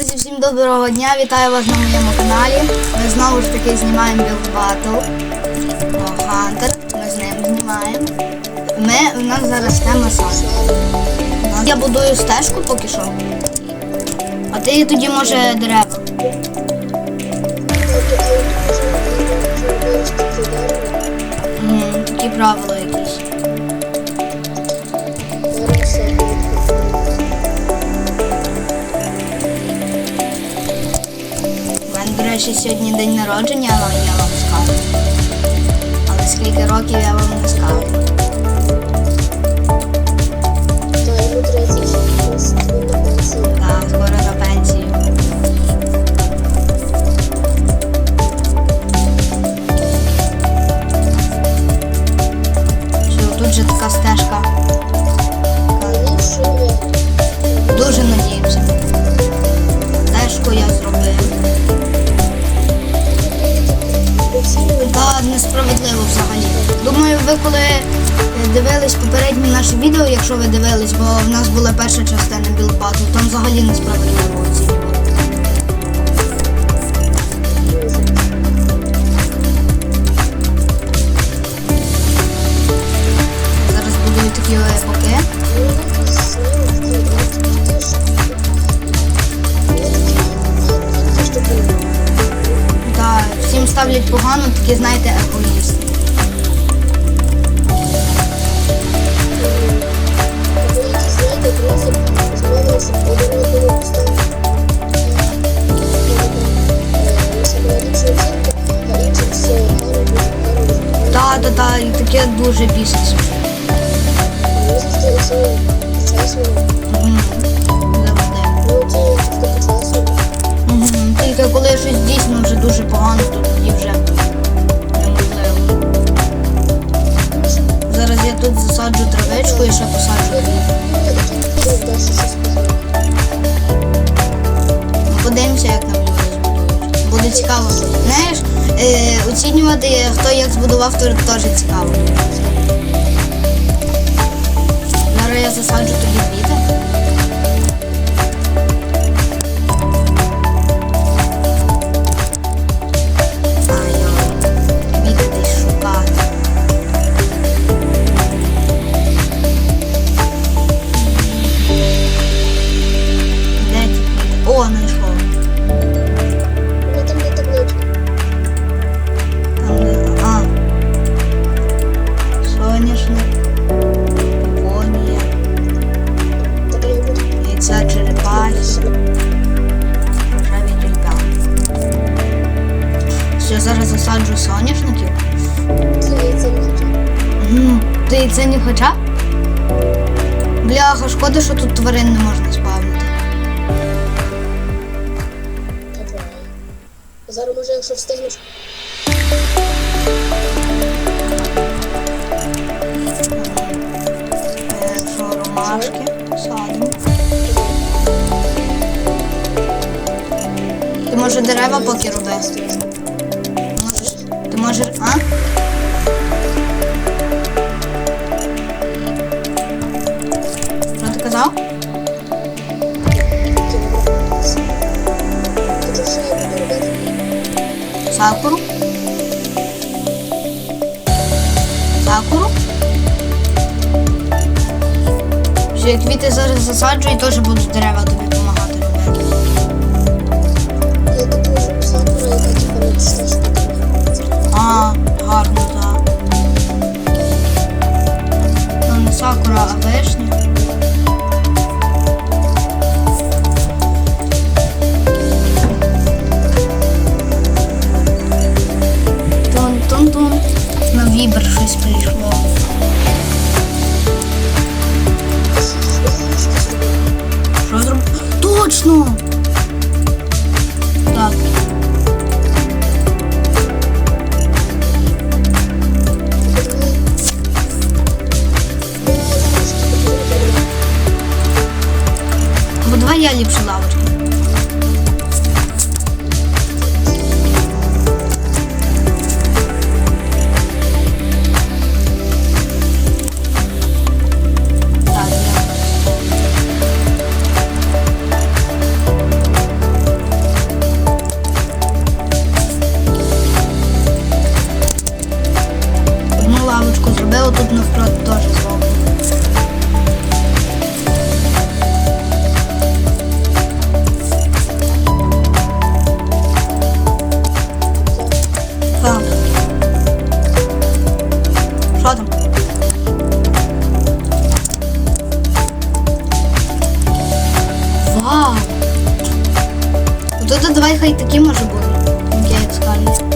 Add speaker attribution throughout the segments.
Speaker 1: Друзі, всім доброго дня! Вітаю вас на моєму каналі. Ми знову ж таки знімаємо Build Battle. Хантер. Ми з ним знімаємо. Ми, у нас зараз тема сад. Я будую стежку поки що. А ти тоді може дерева. Такі правила речі, сьогодні день народження, але я вам скажу. Але скільки років я вам не скажу. Скоро на пенсію. Наше відео, якщо ви дивились, бо в нас була перша частина білбату, там взагалі несправедливо оцінювали. Зараз будую такі епоки. Та всім ставлять погано, такі, знаєте, егоїсти. Gracias. Подивимося, як нам люди. Буде цікаво. Знаєш, е, оцінювати, хто як збудував, то теж цікаво. Зараз я засаджу тобі квіти. О, зараз засаджу соняшників. Мгм. Ти це не хоча? Бляха, шкода, що тут тварин не можна спавнити.
Speaker 2: Зараз може, якщо встигнеш.
Speaker 1: Е, Що ромашки садимо. Ти може дерева поки роби? Може, а? Що ти казав? Сакуру? Сакуру? Що як квіти зараз засаджу і теж будуть дерева тобі. Так. Бо давай я ліпше лавочки. То давай хай такі може бути. Як я скажу.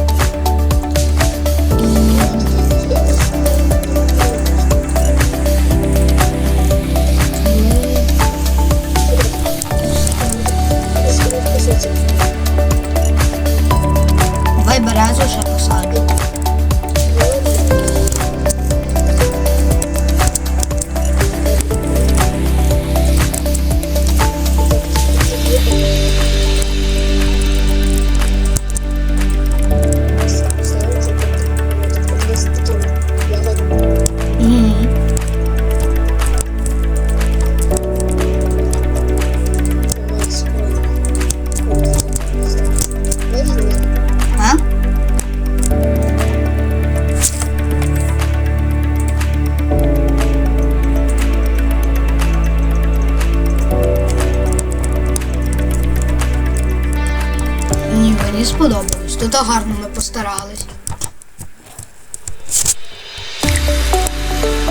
Speaker 1: Мені сподобалось. Тут гарно ми постарались.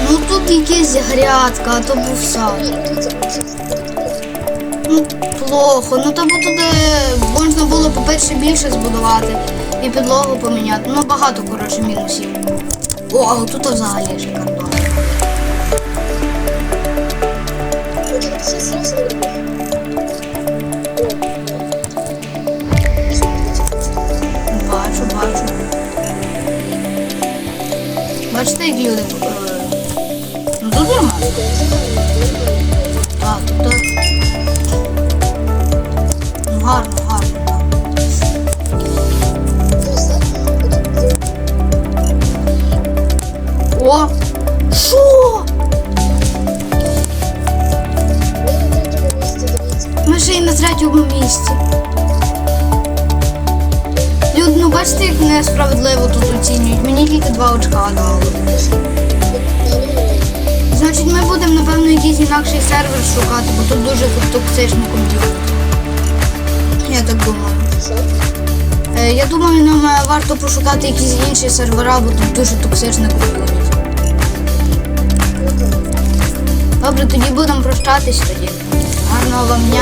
Speaker 1: Ну тут якась грядка, а то був сад. Ну, плохо. Ну там туди можна було, по-перше, більше збудувати і підлогу поміняти. Ну багато, коротше, мінусів. О, а тут взагалі шикарно. Так, гарно, гарно. О! Що? Ми ще й на третьому місці. Люд, ну бачите, як несправедливо тут оцінюють. Мені тільки два очка дали. Значить, ми будемо, напевно, якийсь інакший сервер шукати, бо тут дуже токсичний комп'ютер. Я так думаю. Е, Я думаю, нам е, варто пошукати якісь інші сервера, бо тут дуже токсичний комп'ютер. Добре, тоді будемо прощатись тоді. Гарного вам дня.